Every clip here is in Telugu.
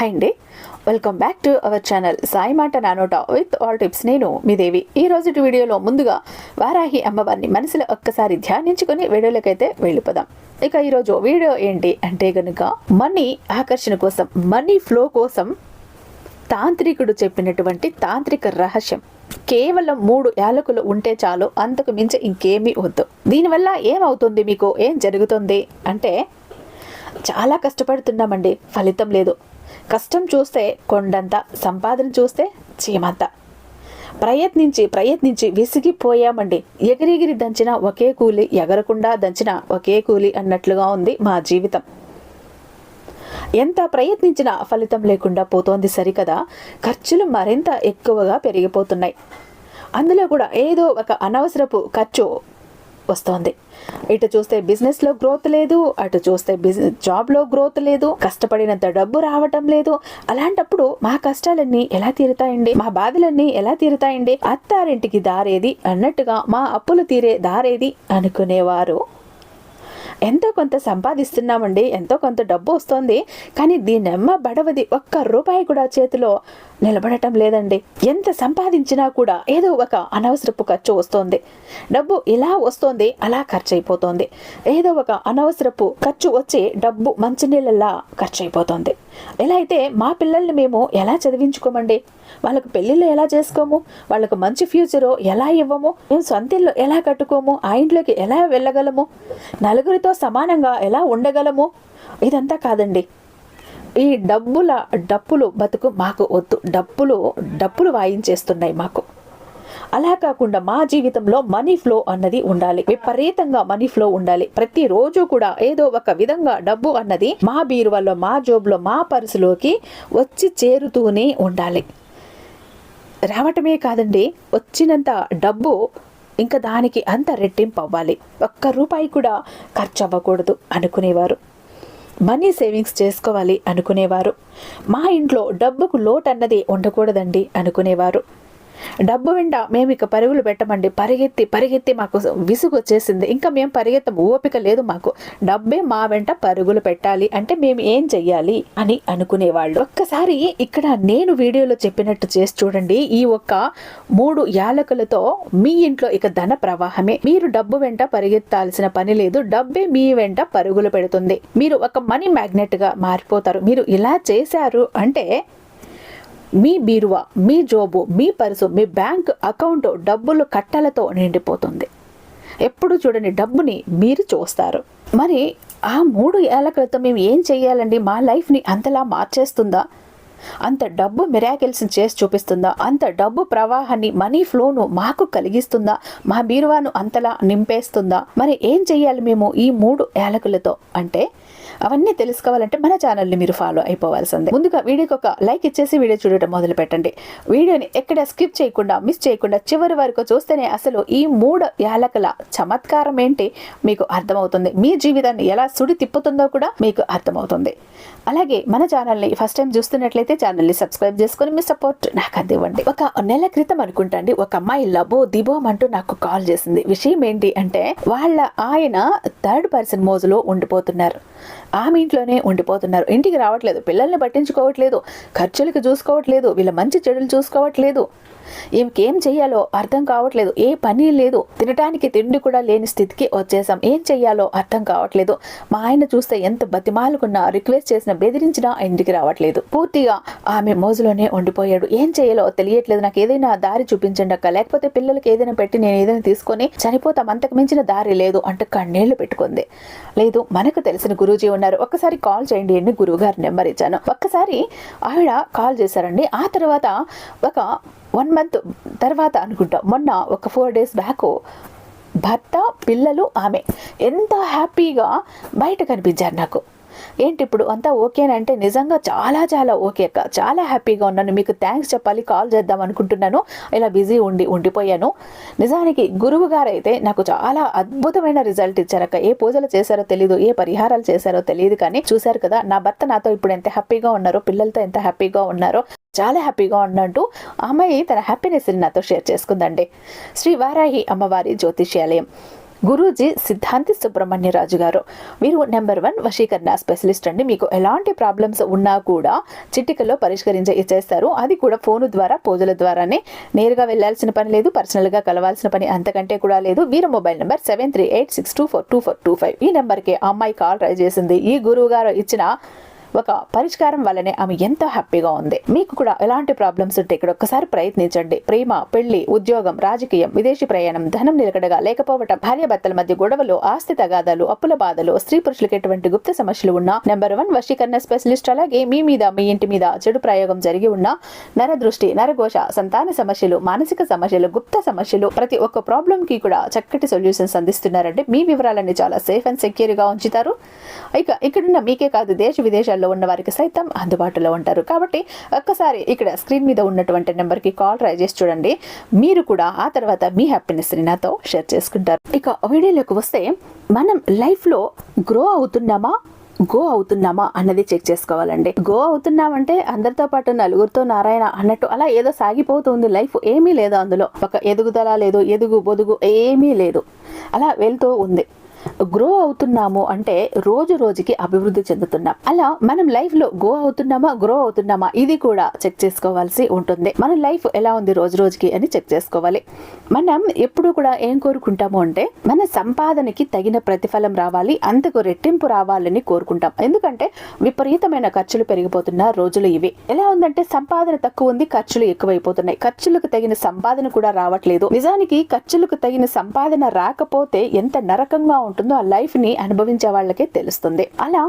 హాయ్ అండి. Welcome back to our channel Sai మాట నానోట విత్ ఆల్ టిప్స్. నేను మీ దేవి. ఈ రోజు వీడియోలో ముందుగా వారాహి అమ్మవారిని మనసులో ఒక్కసారి ధ్యానించుకొని వీడియోలకైతే వెళ్ళిపోదాం. ఇక ఈరోజు వీడియో ఏంటి అంటే కనుక మనీ ఆకర్షణ కోసం మనీ ఫ్లో కోసం తాంత్రికుడు చెప్పినటువంటి తాంత్రిక రహస్యం. కేవలం మూడు యాలకులు ఉంటే చాలు అంతకు మించి ఇంకేమీ వద్దు. దీనివల్ల ఏమవుతుంది మీకు? ఏం జరుగుతుంది? అంటే చాలా కష్టపడుతున్నామండి. ఫలితం లేదు. కష్టం చూస్తే కొండంత సంపాదన చూస్తే చీమంత. ప్రయత్నించి ప్రయత్నించి విసిగిపోయామండి. ఎగిరిగిరి దంచిన ఒకే కూలి ఎగరకుండా దంచిన ఒకే కూలి అన్నట్లుగా ఉంది మా జీవితం. ఎంత ప్రయత్నించినా ఫలితం లేకుండా పోతోంది సరికదా? ఖర్చులు మరింత ఎక్కువగా పెరిగిపోతున్నాయి. అందులో కూడా ఏదో ఒక అనవసరపు ఖర్చు వస్తోంది. ఇటు చూస్తే బిజినెస్లో గ్రోత్ లేదు అటు చూస్తే బిజినెస్ జాబ్లో గ్రోత్ లేదు కష్టపడినంత డబ్బు రావటం లేదు. అలాంటప్పుడు మా కష్టాలన్నీ ఎలా తీరుతాయండి? మా బాధలన్నీ ఎలా తీరుతాయండి? అత్తారింటికి దారేది అన్నట్టుగా మా అప్పులు తీరే దారేది అనుకునేవారు. ఎంతో కొంత సంపాదిస్తున్నామండి ఎంతో కొంత డబ్బు వస్తుంది కానీ దీనెమ్మ బడవది ఒక్క రూపాయి కూడా చేతిలో నిలబడటం లేదండి. ఎంత సంపాదించినా కూడా ఏదో ఒక అనవసరపు ఖర్చు వస్తుంది. డబ్బు ఇలా వస్తోంది అలా ఖర్చు అయిపోతుంది ఏదో ఒక అనవసరపు ఖర్చు వచ్చి డబ్బు మంచినీళ్ళలా ఖర్చు అయిపోతుంది ఎలా అయితే మా పిల్లల్ని మేము ఎలా చదివించుకోమండి? వాళ్ళకు పెళ్ళిళ్ళు ఎలా చేసుకోము? వాళ్ళకు మంచి ఫ్యూచరు ఎలా ఇవ్వము? మేము సొంత ఇల్లు ఎలా కట్టుకోము? ఆ ఇంట్లోకి ఎలా వెళ్ళగలము? నలుగురితో సమానంగా ఎలా ఉండగలము? ఇదంతా కాదండి. ఈ డబ్బుల డప్పులు బతుకు మాకు వద్దు. డబ్బులు డప్పులు వాయించేస్తున్నాయి మాకు. అలా కాకుండా మా జీవితంలో మనీ ఫ్లో అన్నది ఉండాలి. విపరీతంగా మనీ ఫ్లో ఉండాలి. ప్రతిరోజు కూడా ఏదో ఒక విధంగా డబ్బు అన్నది మా బీరువాలో మా జోబ్లో మా పర్సులోకి వచ్చి చేరుతూనే ఉండాలి. రావటమే కాదండి వచ్చినంత డబ్బు ఇంకా దానికి అంత రెట్టింపు అవ్వాలి ఒక్క రూపాయి కూడా ఖర్చు అవ్వకూడదు అనుకునేవారు. మనీ సేవింగ్స్ చేసుకోవాలి అనుకునేవారు. మా ఇంట్లో డబ్బుకు లోటు అన్నది ఉండకూడదండి అనుకునేవారు. డబ్బు వెంట మేము ఇక పరుగులు పెట్టమండి. పరిగెత్తి పరిగెత్తి మాకు విసుగు వచ్చేసింది ఇంకా మేము పరిగెత్తం ఓపిక లేదు మాకు. డబ్బే మా వెంట పరుగులు పెట్టాలి. అంటే మేము ఏం చెయ్యాలి అని అనుకునేవాళ్ళు. ఒక్కసారి ఇక్కడ నేను వీడియోలో చెప్పినట్టు చేసి చూడండి. ఈ ఒక్క మూడు యాలకులతో మీ ఇంట్లో ఇక ధన ప్రవాహమే. మీరు డబ్బు వెంట పరిగెత్తాల్సిన పని లేదు. డబ్బే మీ వెంట పరుగులు పెడుతుంది. మీరు ఒక మనీ మ్యాగ్నెట్గా మారిపోతారు. మీరు ఇలా చేశారు అంటే మీ బీరువా మీ జోబు మీ పర్సు మీ బ్యాంక్ అకౌంట్ డబ్బులు కట్టలతో నిండిపోతుంది. ఎప్పుడు చూడని డబ్బుని మీరు చూస్తారు. మరి ఆ మూడు ఏళ్ళ క్రితం మేము ఏం చేయాలండి? మా లైఫ్ని అంతలా మార్చేస్తుందా? అంత డబ్బు మిరాకిల్స్ చేసి చూపిస్తుందా? అంత డబ్బు ప్రవాహాన్ని మనీ ఫ్లోను మాకు కలిగిస్తుందా? మా బీరువాను అంతలా నింపేస్తుందా? మరి ఏం చెయ్యాలి మేము ఈ మూడు ఏలకులతో? అంటే అవన్నీ తెలుసుకోవాలంటే మన ఛానల్ని మీరు ఫాలో అయిపోవాల్సిందే. ముందుగా వీడియోకి ఒక లైక్ ఇచ్చేసి వీడియో చూడటం మొదలు పెట్టండి వీడియోని ఎక్కడ స్కిప్ చేయకుండా మిస్ చేయకుండా చివరి వరకు చూస్తేనే అసలు ఈ మూడు యాలకల చమత్కారం ఏంటి? మీకు అర్థమవుతుంది. మీ జీవితాన్ని ఎలా సుడి తిప్పుతుందో కూడా మీకు అర్థమవుతుంది. అలాగే మన ఛానల్ని ఫస్ట్ టైం చూస్తున్నట్లయితే ఛానల్ని సబ్స్క్రైబ్ చేసుకొని మీ సపోర్ట్ నాకు అందివ్వండి. ఒక నెల క్రితం అనుకుంటండి ఒక అమ్మాయి లబో దిబోమ్ అంటూ నాకు కాల్ చేసింది. విషయం ఏంటి అంటే వాళ్ళ ఆయన థర్డ్ పర్సన్ మోజులో ఉండిపోతున్నారు. ఆమె ఇంట్లోనే ఉండిపోతున్నారు. ఇంటికి రావట్లేదు. పిల్లల్ని పట్టించుకోవట్లేదు. ఖర్చులకు చూసుకోవట్లేదు. వీళ్ళ మంచి చెడులు చూసుకోవట్లేదు. ఏం చేయాలో అర్థం కావట్లేదు. ఏ పని లేదు. తినటానికి తిండి కూడా లేని స్థితికి వచ్చేసాం ఏం చెయ్యాలో అర్థం కావట్లేదు. మా ఆయన చూస్తే ఎంత బతిమాలుకున్నా రిక్వెస్ట్ చేసిన బెదిరించినా ఇంటికి రావట్లేదు. పూర్తిగా ఆమె మోజులోనే ఉండిపోయాడు. ఏం చేయాలో తెలియట్లేదు. నాకు ఏదైనా దారి చూపించండి అక్క. లేకపోతే పిల్లలకి ఏదైనా పెట్టి నేను ఏదైనా తీసుకొని చనిపోతాం. అంతకు మించిన దారి లేదు అంటూ కన్నీళ్ళు పెట్టుకుంది. లేదు మనకు తెలిసిన గురూజీ ఉన్నారు. ఒక్కసారి కాల్ చేయండి అని గురువుగారి నెంబర్ ఇచ్చాను. ఒక్కసారి ఆవిడ కాల్ చేశారండి. ఆ తర్వాత ఒక వన్ మంత్ తర్వాత అనుకుంటా మొన్న ఒక ఫోర్ డేస్ బ్యాక్ భర్త పిల్లలు ఆమె ఎంత హ్యాపీగా బయట కనిపించారు నాకు. ఏంటి ఇప్పుడు అంతా ఓకేనంటే నిజంగా చాలా చాలా ఓకే అక్క. చాలా హ్యాపీగా ఉన్నాను. మీకు థ్యాంక్స్ చెప్పాలి కాల్ చేద్దాం అనుకుంటున్నాను. ఇలా బిజీ ఉండి ఉండిపోయాను. నిజానికి గురువు గారు అయితే నాకు చాలా అద్భుతమైన రిజల్ట్ ఇచ్చారక్క ఏ పూజలు చేశారో తెలియదు ఏ పరిహారాలు చేశారో తెలియదు కానీ చూశారు కదా నా భర్త నాతో ఇప్పుడు ఎంత హ్యాపీగా ఉన్నారో పిల్లలతో ఎంత హ్యాపీగా ఉన్నారో చాలా హ్యాపీగా ఉన్నట్టు అమ్మాయి తన హ్యాపీనెస్ని నాతో షేర్ చేసుకుందండి. శ్రీ వారాహి అమ్మవారి జ్యోతిష్యాలయం. గురూజీ సిద్ధాంతి సుబ్రహ్మణ్యరాజు గారు. వీరు నెంబర్ వన్ వశీకరణ స్పెషలిస్ట్ అండి. మీకు ఎలాంటి ప్రాబ్లమ్స్ ఉన్నా కూడా చిటికలో పరిష్కరించే ఇచ్చేస్తారు. అది కూడా ఫోను ద్వారా పూజల ద్వారానే. నేరుగా వెళ్ళాల్సిన పని లేదు పర్సనల్గా కలవాల్సిన పని అంతకంటే కూడా లేదు. వీరు mobile number seven three eight six two four two four two five. ఈ నెంబర్కి ఆ అమ్మాయి కాల్ ట్రై చేసింది. ఈ గురువు గారు ఇచ్చిన ఒక పరిష్కారం వల్లనే ఆమె ఎంతో హ్యాపీగా ఉంది. మీకు కూడా ఎలాంటి ప్రాబ్లమ్స్ ఉంటే ఇక్కడ ఒక్కసారి ప్రయత్నించండి. ప్రేమ పెళ్ళి ఉద్యోగం రాజకీయం విదేశీ ప్రయాణం ధనం నిలకడగా లేకపోవటం భార్యాభర్తల మధ్య గొడవలు ఆస్తి తగాదాలు అప్పుల బాధలు స్త్రీ పురుషులకు ఎటువంటి గుప్త సమస్యలు ఉన్నా నెంబర్ వన్ వశీకరణ స్పెషలిస్ట్ అలాగే మీ మీద మీ ఇంటి మీద చెడు ప్రయోగం జరిగి ఉన్న నరదృష్టి నరఘోష సంతాన సమస్యలు మానసిక సమస్యలు గుప్త సమస్యలు ప్రతి ఒక్క ప్రాబ్లం కి కూడా చక్కటి సొల్యూషన్స్ అందిస్తున్నారంటే మీ వివరాలన్నీ చాలా సేఫ్ అండ్ సెక్యూర్గా ఉంచుతారు. ఇక ఇక్కడున్న మీకే కాదు దేశ విదేశాల్లో ఉన్న వారికి సైతం అందుబాటులో ఉంటారు. కాబట్టి ఒక్కసారి ఇక్కడ స్క్రీన్ మీద ఉన్నటువంటి నెంబర్కి కాల్ ట్రై చేసి చూడండి. మీరు కూడా ఆ తర్వాత మీ హ్యాపీనెస్ని నాతో షేర్ చేసుకుంటారు. ఇక వీడియోలోకి వస్తే మనం లైఫ్లో గ్రో అవుతున్నామా గో అవుతున్నామా అన్నది చెక్ చేసుకోవాలండి. గో అవుతున్నామంటే అందరితో పాటు నలుగురితో నారాయణ అన్నట్టు అలా ఏదో సాగిపోతుంది. లైఫ్ ఏమీ లేదు అందులో. ఒక ఎదుగుదల లేదు ఎదుగు బొదుగు ఏమీ లేదు. అలా వెళ్తూ ఉంది. గ్రో అవుతున్నాము అంటే రోజు రోజుకి అభివృద్ధి చెందుతున్నాం. అలా మనం లైఫ్లో గో అవుతున్నామా గ్రో అవుతున్నామా ఇది కూడా చెక్ చేసుకోవాల్సి ఉంటుంది. మన లైఫ్ ఎలా ఉంది రోజు రోజుకి అని చెక్ చేసుకోవాలి. మనం ఎప్పుడు కూడా ఏం కోరుకుంటాము అంటే మన సంపాదనకి తగిన ప్రతిఫలం రావాలి అంతకు రెట్టింపు రావాలని కోరుకుంటాం. ఎందుకంటే విపరీతమైన ఖర్చులు పెరిగిపోతున్న రోజులు ఇవి. ఎలా ఉందంటే సంపాదన తక్కువ ఉంది ఖర్చులు ఎక్కువైపోతున్నాయి. ఖర్చులకు తగిన సంపాదన కూడా రావట్లేదు. నిజానికి ఖర్చులకు తగిన సంపాదన రాకపోతే ఎంత నరకంగా ఉంటుందో ఆ లైఫ్ని అనుభవించే వాళ్ళకే తెలుస్తుంది. అలా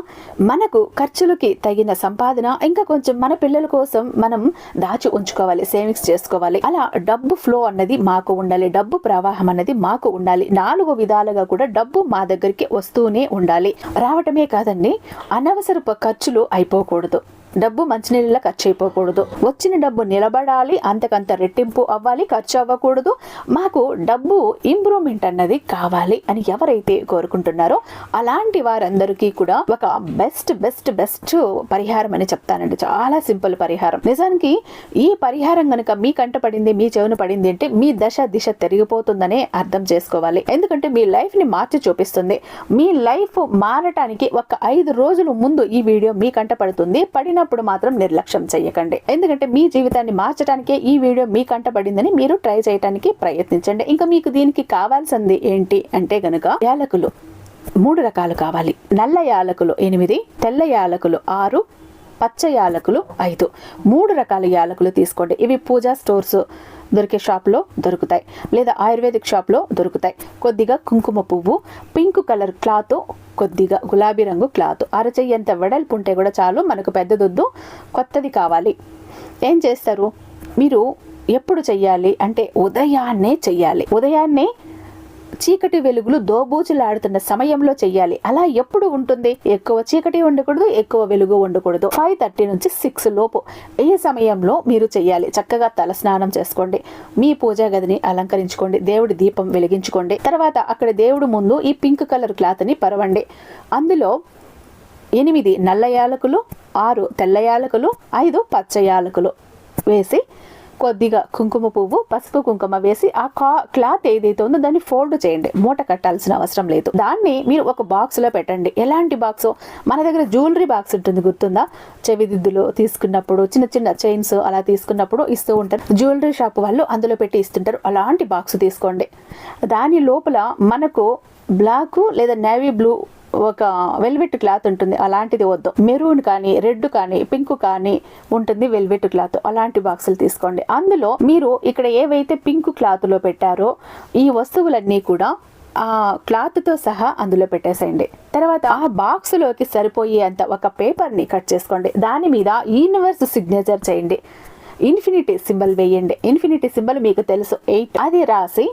మనకు ఖర్చులకి తగిన సంపాదన ఇంకా కొంచెం మన పిల్లల కోసం మనం దాచి ఉంచుకోవాలి సేవింగ్స్ చేసుకోవాలి. అలా డబ్బు ఫ్లో అన్నది మాకు ఉండాలి డబ్బు ప్రవాహం అన్నది మాకు ఉండాలి. నాలుగు విధాలుగా కూడా డబ్బు మా దగ్గరికి వస్తూనే ఉండాలి. రావటమే కాదండి అనవసరపు ఖర్చులు అయిపోకూడదు. డబ్బు మంచినీళ్ళ ఖర్చు అయిపోకూడదు. వచ్చిన డబ్బు నిలబడాలి అంతకంత రెట్టింపు అవ్వాలి ఖర్చు అవ్వకూడదు. మాకు డబ్బు ఇంప్రూవ్మెంట్ అన్నది కావాలి అని ఎవరైతే కోరుకుంటున్నారో అలాంటి వారందరికీ కూడా ఒక బెస్ట్ బెస్ట్ బెస్ట్ పరిహారం అని చెప్తానండి. చాలా సింపుల్ పరిహారం. నిజానికి ఈ పరిహారం కనుక మీ కంట పడింది మీ చెవున పడింది అంటే మీ దశ దిశ తిరిగిపోతుందనే అర్థం చేసుకోవాలి. ఎందుకంటే మీ లైఫ్ని మార్చి చూపిస్తుంది. మీ లైఫ్ మారటానికి ఒక ఐదు రోజుల ముందు ఈ వీడియో మీ కంట పడుతుంది. పడినప్పుడు మాత్రం నిర్లక్ష్యం చేయకండి ఎందుకంటే మీ జీవితాన్ని మార్చడానికే ఈ వీడియో మీ కంటపడిందని మీరు ట్రై చేయడానికి ప్రయత్నించండి. ఇంకా మీకు దీనికి కావాల్సింది ఏంటి అంటే గనుక యాలకులు మూడు రకాలు కావాలి. నల్ల యాలకులు ఎనిమిది తెల్ల యాలకులు ఆరు పచ్చ యాలకులు ఐదు. మూడు రకాల యాలకులు తీసుకోండి. ఇవి పూజా స్టోర్స్. దొరికే షాప్లో దొరుకుతాయి. లేదా ఆయుర్వేదిక్ షాప్లో దొరుకుతాయి. కొద్దిగా కుంకుమ పువ్వు పింక్ కలర్ క్లాత్ కొద్దిగా గులాబీ రంగు క్లాత్. అరచెయ్యంత వెడల్పు ఉంటే కూడా చాలు మనకు పెద్దదొద్దు కొత్తది కావాలి. ఏం చేస్తారు? మీరు ఎప్పుడు చెయ్యాలి? అంటే ఉదయాన్నే చెయ్యాలి. ఉదయాన్నే చీకటి వెలుగులు దోబూచులాడుతున్న సమయంలో చెయ్యాలి. అలా ఎప్పుడు ఉంటుంది? ఎక్కువ చీకటి ఉండకూడదు ఎక్కువ వెలుగు ఉండకూడదు. ఫైవ్ థర్టీ నుంచి సిక్స్ లోపు ఏ సమయంలో మీరు చెయ్యాలి? చక్కగా తల స్నానం చేసుకోండి. మీ పూజా గదిని అలంకరించుకోండి. దేవుడి దీపం వెలిగించుకోండి. తర్వాత అక్కడ దేవుడు ముందు ఈ పింక్ కలర్ క్లాత్ని పరవండి. అందులో ఎనిమిది నల్ల యాలకులు ఆరు తెల్ల యాలకులు ఐదు పచ్చ యాలకులు వేసి కొద్దిగా కుంకుమ పువ్వు పసుపు కుంకుమ వేసి ఆ కా క్లాత్ ఏదైతే ఉందో దాన్ని ఫోల్డ్ చేయండి. మూట కట్టాల్సిన అవసరం లేదు. దాన్ని మీరు ఒక బాక్స్లో పెట్టండి. ఎలాంటి బాక్స్ మన దగ్గర జ్యువెలరీ బాక్స్ ఉంటుంది. గుర్తుందా? చెవిదిద్దులు తీసుకున్నప్పుడు చిన్న చిన్న చైన్స్ అలా తీసుకున్నప్పుడు ఇస్తూ ఉంటారు. జ్యువెలరీ షాప్ వాళ్ళు అందులో పెట్టి ఇస్తుంటారు. అలాంటి బాక్స్ తీసుకోండి. దాని లోపల మనకు బ్లాక్ లేదా నేవీ బ్లూ ఒక వెల్వెట్ క్లాత్ ఉంటుంది. అలాంటిది వద్దు. మెరూన్ కానీ రెడ్ కానీ పింక్ కానీ ఉంటుంది వెల్వెట్ క్లాత్. అలాంటి బాక్సులు తీసుకోండి. అందులో మీరు ఇక్కడ ఏవైతే పింక్ క్లాత్లో పెట్టారో ఈ వస్తువులన్నీ కూడా ఆ క్లాత్తో సహా అందులో పెట్టేసేయండి. తర్వాత ఆ బాక్సులోకి సరిపోయే సరిపోయేంత ఒక పేపర్ని కట్ చేసుకోండి. దాని మీద యూనివర్స్ సిగ్నేచర్ చేయండి. ఇన్ఫినిటీ సింబల్ వేయండి. ఇన్ఫినిటీ సింబల్ మీకు తెలుసు. ఎయిట్. అది రాసి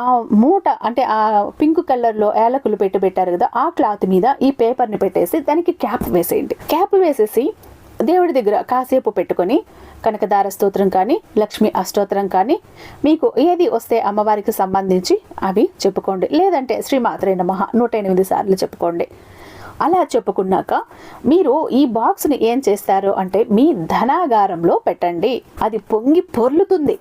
ఆ మూట అంటే ఆ పింక్ కలర్లో ఏలకులు పెట్టి పెట్టారు కదా ఆ క్లాత్ మీద ఈ పేపర్ని పెట్టేసి దానికి క్యాప్ వేసేయండి. క్యాప్ వేసేసి దేవుడి దగ్గర కాసేపు పెట్టుకొని కనకదార స్తోత్రం కానీ లక్ష్మి అష్టోత్రం కానీ మీకు ఏది వస్తే అమ్మవారికి సంబంధించి అవి చెప్పుకోండి. లేదంటే శ్రీమాత్రే నమ నూట ఎనిమిది సార్లు చెప్పుకోండి. అలా చెప్పుకున్నాక మీరు ఈ బాక్స్ని ఏం చేస్తారు అంటే మీ ధనాగారంలో పెట్టండి. అది పొంగి పొర్లుతుంది.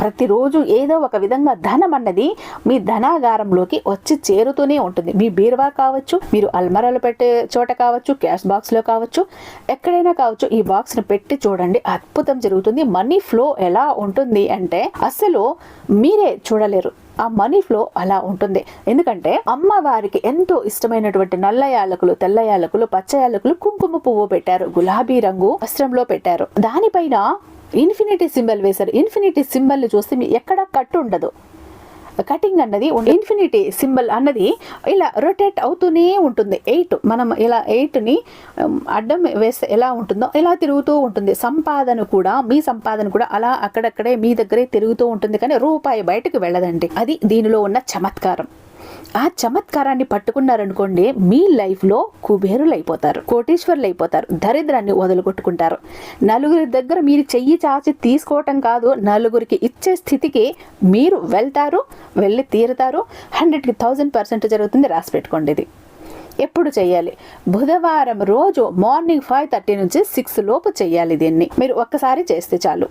ప్రతిరోజు ఏదో ఒక విధంగా ధనం అన్నది మీ ధనాగారంలోకి వచ్చి చేరుతూనే ఉంటుంది. మీ బీరువా కావచ్చు మీరు అల్మరాలు పెట్టే చోట కావచ్చు క్యాష్ బాక్స్లో కావచ్చు ఎక్కడైనా కావచ్చు ఈ బాక్స్ని పెట్టి చూడండి. అద్భుతం జరుగుతుంది. మనీ ఫ్లో ఎలా ఉంటుంది అంటే అసలు మీరే చూడలేరు. ఆ మనీ ఫ్లో అలా ఉంటుంది. ఎందుకంటే అమ్మవారికి ఎంతో ఇష్టమైనటువంటి నల్ల యాలకులు తెల్ల యాలకులు పచ్చ యాలకులు కుంకుమ పువ్వు పెట్టారు. గులాబీ రంగు వస్త్రంలో పెట్టారు. దానిపైన ఇన్ఫినిటీ సింబల్ వేశారు. ఇన్ఫినిటీ సింబల్ చూస్తే మీ ఎక్కడ కట్ ఉండదు. కటింగ్ అన్నది ఇన్ఫినిటీ సింబల్ అన్నది ఇలా రొటేట్ అవుతూనే ఉంటుంది. ఎయిట్ మనం ఇలా ఎయిట్ని అడ్డం వేస్తే ఎలా ఉంటుందో ఇలా తిరుగుతూ ఉంటుంది. సంపాదన కూడా మీ సంపాదన కూడా అలా అక్కడక్కడే మీ దగ్గరే తిరుగుతూ ఉంటుంది. కానీ రూపాయి బయటకు వెళ్ళదండి. అది దీనిలో ఉన్న చమత్కారం. ఆ చమత్కారాన్ని పట్టుకున్నారనుకోండి మీ లైఫ్లో కుబేరులు అయిపోతారు కోటీశ్వరులు అయిపోతారు దరిద్రాన్ని వదులుకొట్టుకుంటారు నలుగురి దగ్గర మీరు చెయ్యి చాచి తీసుకోవటం కాదు నలుగురికి ఇచ్చే స్థితికి మీరు వెళ్తారు వెళ్ళి తీరుతారు హండ్రెడ్కి థౌజండ్ పర్సెంట్ జరుగుతుంది రాసి పెట్టుకోండి ఇది. ఎప్పుడు చేయాలి బుధవారం రోజు మార్నింగ్ ఫైవ్ థర్టీ నుంచి సిక్స్ లోపు చేయాలి దీన్ని. మీరు ఒక్కసారి చేస్తే చాలు.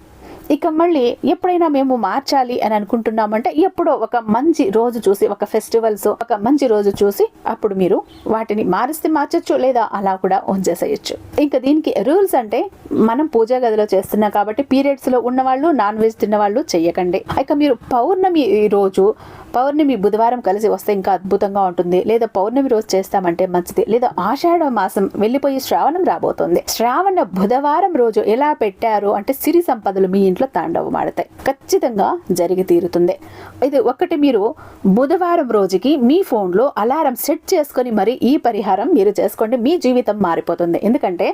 ఇక మళ్ళీ ఎప్పుడైనా మేము మార్చాలి అని అనుకుంటున్నామంటే ఎప్పుడో ఒక మంచి రోజు చూసి ఒక ఫెస్టివల్స్ ఒక మంచి రోజు చూసి అప్పుడు మీరు వాటిని మారిస్తే మార్చచ్చు లేదా అలా కూడా ఉంచేసేయచ్చు. ఇంకా దీనికి రూల్స్ అంటే మనం పూజా గదిలో చేస్తున్నాం కాబట్టి పీరియడ్స్లో ఉన్న వాళ్ళు నాన్ వెజ్ తిన్న వాళ్ళు చెయ్యకండి. ఇక మీరు పౌర్ణమి రోజు పౌర్ణమి బుధవారం కలిసి వస్తే ఇంకా అద్భుతంగా ఉంటుంది. లేదా పౌర్ణమి రోజు చేస్తామంటే మంచిది. లేదా ఆషాఢ మాసం వెళ్ళిపోయి శ్రావణం రాబోతుంది. శ్రావణ బుధవారం రోజు ఎలా పెట్టారు అంటే సిరి సంపదలు మీ ఇంట్లో తాండవం ఆడతాయి. ఖచ్చితంగా జరిగి తీరుతుంది. ఇది ఒకటి మీరు బుధవారం రోజుకి మీ ఫోన్లో అలారం సెట్ చేసుకొని మరి ఈ పరిహారం మీరు చేసుకోండి. మీ జీవితం మారిపోతుంది. ఎందుకంటే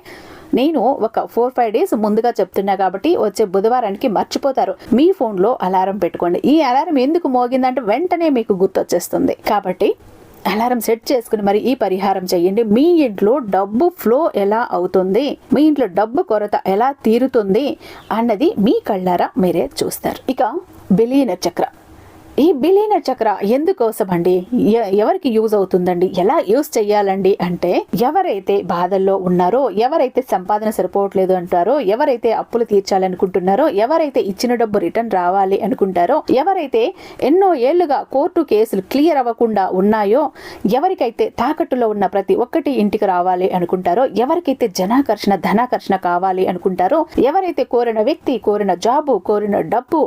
నేను ఒక ఫోర్ ఫైవ్ డేస్ ముందుగా చెప్తున్నా కాబట్టి వచ్చే బుధవారానికి మర్చిపోతారు. మీ ఫోన్లో అలారం పెట్టుకోండి. ఈ అలారం ఎందుకు మోగిందంటే వెంటనే మీకు గుర్తొచ్చేస్తుంది. కాబట్టి అలారం సెట్ చేసుకుని మరి ఈ పరిహారం చేయండి. మీ ఇంట్లో డబ్బు ఫ్లో ఎలా అవుతుంది? మీ ఇంట్లో డబ్బు కొరత ఎలా తీరుతుంది? అన్నది మీ కళ్ళారా మీరే చూస్తారు. ఇక బిలియనర్ చక్ర. ఈ బిలీనర్ చక్ర ఎందుకోసం అండి ఎవరికి యూజ్ అవుతుందండి? ఎలా యూజ్ చేయాలండి అంటే ఎవరైతే బాధల్లో ఉన్నారో ఎవరైతే సంపాదన సరిపోవట్లేదు అంటారో ఎవరైతే అప్పులు తీర్చాలనుకుంటున్నారో ఎవరైతే ఇచ్చిన డబ్బు రిటర్న్ రావాలి అనుకుంటారో ఎవరైతే ఎన్నో ఏళ్ళుగా కోర్టు కేసులు క్లియర్ అవ్వకుండా ఉన్నాయో ఎవరికైతే తాకట్టులో ఉన్న ప్రతి ఒక్కటి ఇంటికి రావాలి అనుకుంటారో ఎవరికైతే జనాకర్షణ ధనాకర్షణ కావాలి అనుకుంటారో ఎవరైతే కోరిన వ్యక్తి కోరిన జాబు కోరిన డబ్బు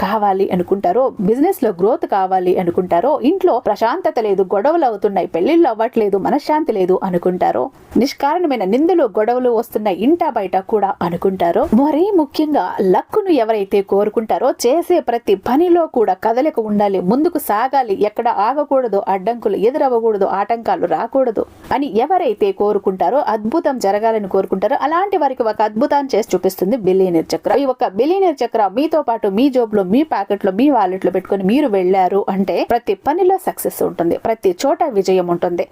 కావాలి అనుకుంటారో బిజినెస్లో గ్రోత్ కావాలి అనుకుంటారో ఇంట్లో ప్రశాంతత లేదు గొడవలు అవుతున్నాయి పెళ్ళిళ్ళు అవ్వట్లేదు మనశ్శాంతి లేదు అనుకుంటారో నిష్కారణమైన నిందలు గొడవలు వస్తున్నాయి ఇంట బయట కూడా అనుకుంటారో మరీ ముఖ్యంగా లక్కును ఎవరైతే కోరుకుంటారో చేసే ప్రతి పనిలో కూడా కదలిక ఉండాలి ముందుకు సాగాలి ఎక్కడ ఆగకూడదు అడ్డంకులు ఎదురవ్వకూడదు ఆటంకాలు రాకూడదు అని ఎవరైతే కోరుకుంటారో అద్భుతం జరగాలని కోరుకుంటారో అలాంటి వారికి ఒక అద్భుతాన్ని చేసి చూపిస్తుంది బిలియనర్ చక్ర. ఈ ఒక బిలియనర్ చక్ర మీతో పాటు మీ జోబులో మీ ప్యాకెట్లో మీ వాలెట్లో పెట్టుకుని మీరు వెళ్ళారు అంటే ప్రతి పనిలో సక్సెస్ ఉంటుంది. ప్రతి చోట విజయం ఉంటుంది.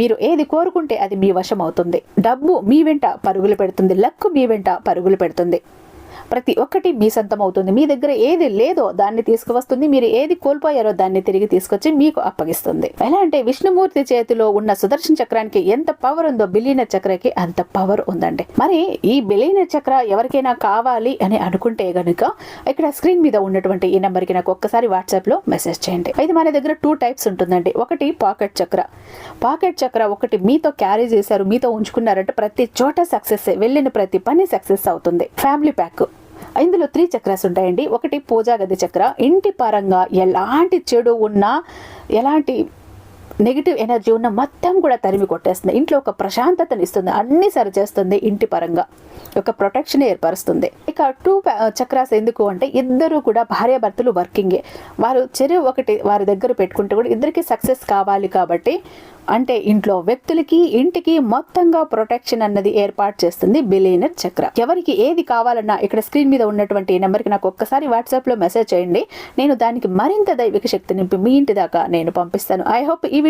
మీరు ఏది కోరుకుంటే అది మీ వశం అవుతుంది. డబ్బు మీ వెంట పరుగులు పెడుతుంది. లక్ మీ వెంట పరుగులు పెడుతుంది. ప్రతి ఒక్కటి మీ సొంతం అవుతుంది మీ దగ్గర ఏది లేదో దాన్ని తీసుకువస్తుంది. మీరు ఏది కోల్పోయారో దాన్ని తిరిగి తీసుకొచ్చి మీకు అప్పగిస్తుంది. ఎలా అంటే విష్ణుమూర్తి చేతిలో ఉన్న సుదర్శన చక్రానికి ఎంత పవర్ ఉందో బిలీన చక్రకి అంత పవర్ ఉందండి. మరి ఈ బిలీన చక్ర ఎవరికైనా కావాలి అని అనుకుంటే గనుక ఇక్కడ స్క్రీన్ మీద ఉన్నటువంటి ఈ నెంబర్కి నాకు ఒక్కసారి వాట్సాప్లో మెసేజ్ చేయండి. అయితే మన దగ్గర టూ టైప్స్ ఉంటుందండి. ఒకటి పాకెట్ చక్ర. పాకెట్ చక్ర ఒకటి మీతో క్యారీ చేశారు మీతో ఉంచుకున్నారంటే ప్రతి చోట సక్సెస్ వెళ్ళిన ప్రతి పని సక్సెస్ అవుతుంది. ఫ్యామిలీ ప్యాక్ ఇందులో త్రీ చక్రాస్ ఉంటాయండి. ఒకటి పూజా గది చక్ర ఇంటి పరంగా ఎలాంటి చెడు ఉన్నా ఎలాంటి నెగిటివ్ ఎనర్జీ ఉన్న మొత్తం కూడా తరిమి కొట్టేస్తుంది. ఇంట్లో ఒక ప్రశాంతతని ఇస్తుంది. అన్ని సరిచేస్తుంది ఇంటి పరంగా. ఒక ప్రొటెక్షన్ ఏర్పరుస్తుంది. ఇక టూ చక్రాస్ ఎందుకు అంటే ఇద్దరు కూడా భార్యాభర్తలు వర్కింగే వారు చెరువు ఒకటి వారి దగ్గర పెట్టుకుంటే కూడా ఇద్దరికి సక్సెస్ కావాలి కాబట్టి అంటే ఇంట్లో వ్యక్తులకి ఇంటికి మొత్తంగా ప్రొటెక్షన్ అన్నది ఏర్పాటు చేస్తుంది బిలియనర్ చక్ర. ఎవరికి ఏది కావాలన్నా ఇక్కడ స్క్రీన్ మీద ఉన్నటువంటి నెంబర్కి నాకు ఒక్కసారి వాట్సాప్లో మెసేజ్ చేయండి. నేను దానికి మరింత దైవిక శక్తి నింపి మీ ఇంటి దాకా నేను పంపిస్తాను. ఐ హోప్ ఈ